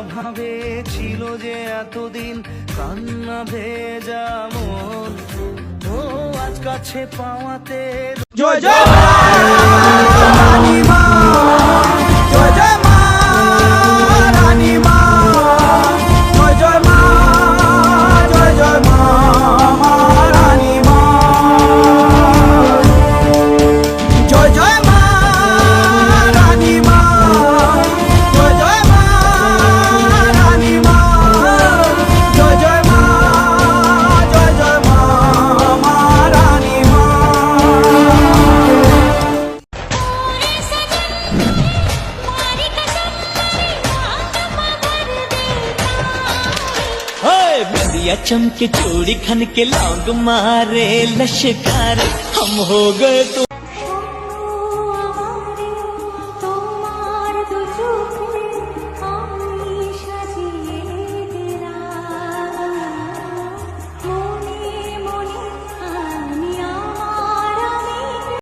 অভাবে ছিল যে এতদিন কান্না ভেজা মন। ও আজ কাছে পাওয়াতে জয় জয়! कालिया चमके चोरी खन के लौंग मारे लशकार। हम हो गए तो